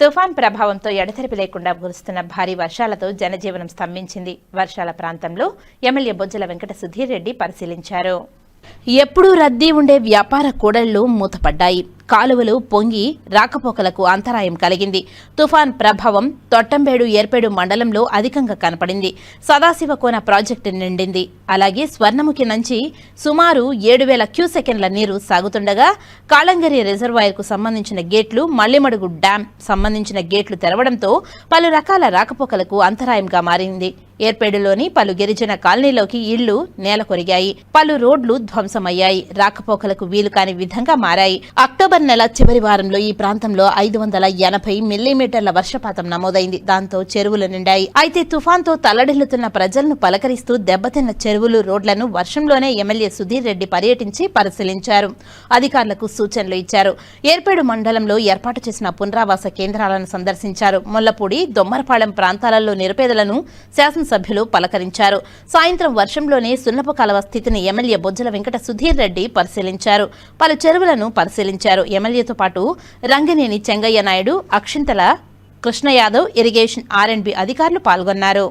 తుఫాన్ ప్రభావంతో ఎడతెరిపి లేకుండా కురుస్తున్న భారీ వర్షాలతో జనజీవనం స్తంభించింది. వర్షాల ప్రాంతంలో ఎమ్మెల్యే బొజ్జల వెంకట సుధీర్ రెడ్డి పరిశీలించారు. ఎప్పుడూ రద్దీ ఉండే వ్యాపార కూడళ్ళు మూతపడ్డాయి. కాలువలు పొంగి రాకపోకలకు అంతరాయం కలిగింది. తుఫాన్ ప్రభావం తొట్టంబేడు ఏర్పేడు మండలంలో అధికంగా కనపడింది. సదాశివకోన ప్రాజెక్టు నిండింది. అలాగే స్వర్ణముఖి నుంచి సుమారు ఏడు వేల క్యూసెకండ్ల నీరు సాగుతుండగా కాళంగరి రిజర్వాయర్కు సంబంధించిన గేట్లు మల్లిమడుగు డ్యాం సంబంధించిన గేట్లు తెరవడంతో పలు రకాల రాకపోకలకు అంతరాయంగా మారింది. ఏర్పేడులోని పలు గిరిజన కాలనీలోకి ఇళ్ళు నేలకొరిగాయి. పలు రోడ్లు ధ్వంసమయ్యాయి. రాకపోకలకు వీలు కాని విధంగా మారాయి. అక్టోబర్ నెల చివరి వారంలో ఈ ప్రాంతంలో ఐదు వందల ఎనభై మిల్లీమీటర్ల వర్షపాతం నమోదైంది. దాంతో చెరువులు నిండాయి. అయితే తుఫాన్తో తలడిల్లుతున్న ప్రజలను పలకరిస్తూ దెబ్బతిన్న చెరువులు రోడ్లను వర్షంలోనే ఎమ్మెల్యే సుధీర్ రెడ్డి పర్యటించి పరిశీలించారు. అధికారులకు సూచనలు ఇచ్చారు. ఏర్పేడు మండలంలో ఏర్పాటు చేసిన పునరావాస కేంద్రాలను సందర్శించారు. ముల్లపూడి దొమ్మరపాళెం ప్రాంతాలలో నిరుపేదలను సభ్యులు పలకరించారు. సాయంత్రం వర్షంలోనే సున్నపు కాలవ స్థితిని ఎమ్మెల్యే బొజ్జల వెంకట సుధీర్ రెడ్డి పరిశీలించారు. పలు చెరువులను పరిశీలించారు. ఎమ్మెల్యేతో పాటు Rangineni Chengaiah Naidu Akshintala Krishna Yadav irrigation R and B అధికారులు పాల్గొన్నారు.